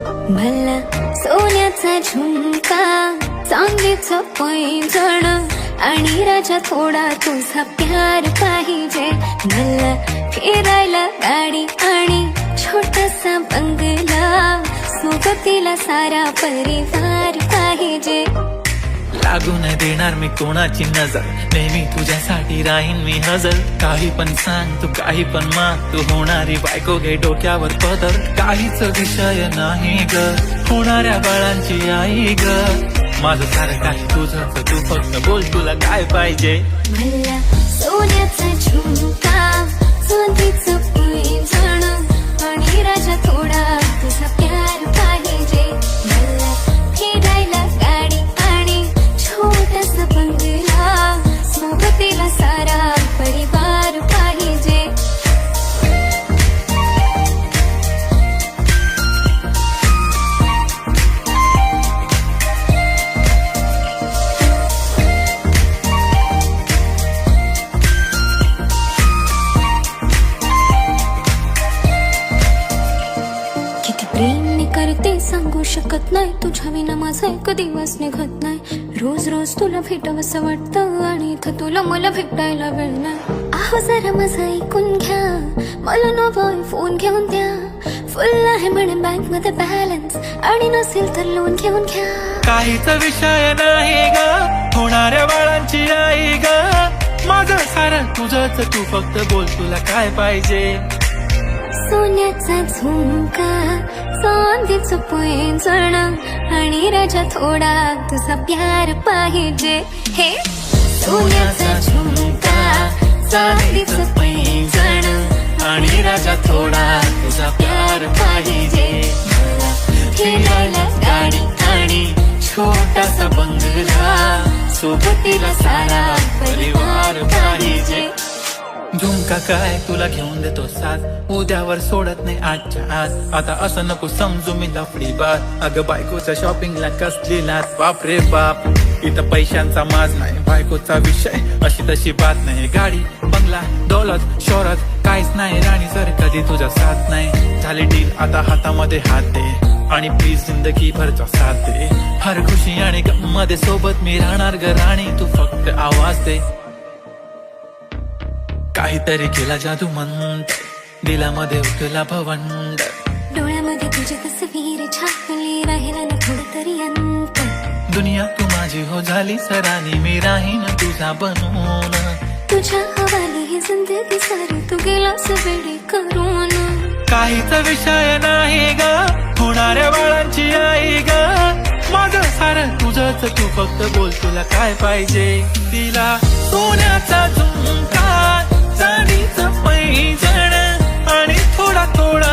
भला सोन्याचा झुमका चांदीचं पैंजण आणि राजा थोडा तुझा प्यार पाहिजे. भला फिरायला गाडी आणि छोटासा बंगला सोबतीला सारा परिवार लागू नाही देणार मी कोणाची नजर? नेहमी तुझ्यासाठी राहीन मी हजर. काही पण सांग तू काही पण माग. तू होणारी बायको घे डोक्यावर पदर. काहीच विषय नाही ग. होणाऱ्या बाळांची आई ग. माझं सारं काही तुझं तू फक्त बोल तुला काय पाहिजे? सोन्याचा झुमका सोन्याचं आणि राजा थोडा शकत नाही. तुझ्या विना माझा एक दिवस निघत नाही. रोज रोज तुला भेटावंसं वाटतं आणि इथं तुला मला भेटायला वेळ नाही. आहो जरा माझं ऐकून घ्या. मला नवं फोन घेऊन द्या. फुल आहे म्हणे बँकमध्ये बॅलन्स आणि नसेल तर लोन घेऊन घ्या. काहीच विषय नाही ग. होणाऱ्या बाळांची आई ग. माझं सारं तुझंच. तू फक्त बोल तुला काय पाहिजे? सोन्याचा झुमका. चांदीचं जण आणि राजा थोडा तुझा प्यार पाहिजे. हे सोन्याचा झुमका चांदीचं जण आणि राजा थोडा तुझा प्यार पाहिजे. मला गाडी आणि छोटासा बंगला सोबतीला सारा झुमका काय? तुला घेऊन देतो साथ. उद्यावर सोडत नाही आजच्या आज. आता असं नको समजू मी लफडी बात. अगं बायकोच्या शॉपिंगला कसली लाच बाप रे बाप. इथं पैशांचा माज नाही बायकोचा विषय. अशी तशी बात नाही. गाडी बंगला दौलत शोरत काहीच नाही. राणी सर कधी तुझा साथ नाही. झाली डील आता हातामध्ये हात दे. आणि प्लीज जिंदगी भरचा साथ दे. हर खुशी आणि गममध्ये सोबत मी राहणार ग राणी. तू फक्त आवाज दे. काहीतरी केला जादू मंत दिलामध्ये उठला भवंड. डोळ्यामध्ये तुझी तस्वीर छापली राहिला ना थोडं तरी अंत. दुनिया तू माझी हो झाली सरानी मी राहीन तुझा बनवून तुझ्या हवाली ही जिंदगी सारी तू गेलास वेडी करून. काहीच विषय नाही ग होणाऱ्या बाळांची आई ग. माझं सारं तुझंच तू फक्त बोल तुला काय पाहिजे. तिला सोन्याचा झुमका. चांदीचं पैंजण आणि थोडा थोडा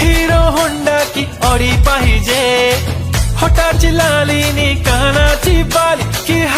हिरो होंडा की ऑडी पाहिजे. होटाची लालीनी कानाची बाली की